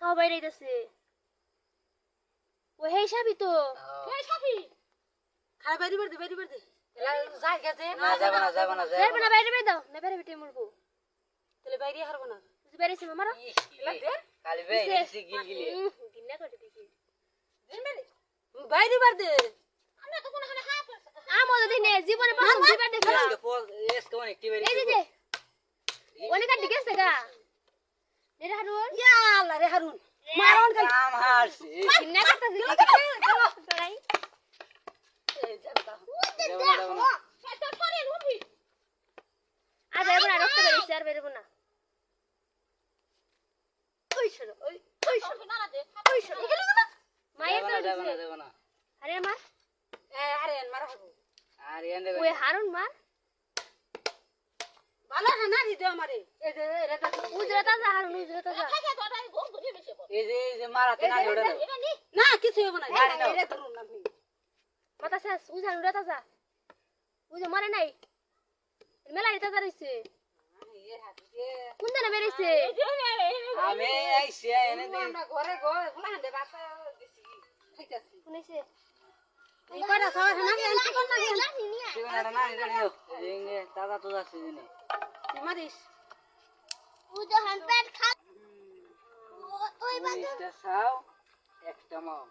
সবাই রাইতেছে। ও হে সাবি তো। খাই বাইরে বের দে বাইরে বের দে। যাই গেছে না যাবে না যাবে না যাবে না বাইরে বের দাও। না বাইরে বেটে মরবো তাহলে বাইরে হারবো না। তুই বাইরে বেরিয়েছি মামারা কালি বে এসি গিল। গিলি গিন্না করে দেখি। বাইরে। বের দে। আমরা তো আমো দিনে জীবনে প্রথম দুইবার দেখলাম। এই যে যে অনেক কাটি গেছে গা। হারুন। ইয়া আল্লাহ রে হারুন। মারন আর বেরবো না রক্ত বেরিয়েছে আর বেরবো না। ওই সরো ওই ওই সরো। ওই সরো। মায়ের তো না না দিছে। না। আরে মার আরে মারা আর ওই হারুন মার? ভালো না না দিতে আমারে এই যে এটা তো উজরা তাজা হারুন উজরা এই যে এই যে মারাতে না ওটা না কিছু হবে না এটা ধরুন আপনি মাথা শেষ উজা উজরা তাজা উজা মরে নাই মেলা তাজা রইছে কোন দিনে বেরিয়েছে আমি আইছি এনে দে আমরা ঘরে ঘর দিছি খাইতাছি এই না কোন না দাদা তো যাচ্ছে দিনে মারিস উজা হান পেট খা ওই সাও একটা মাও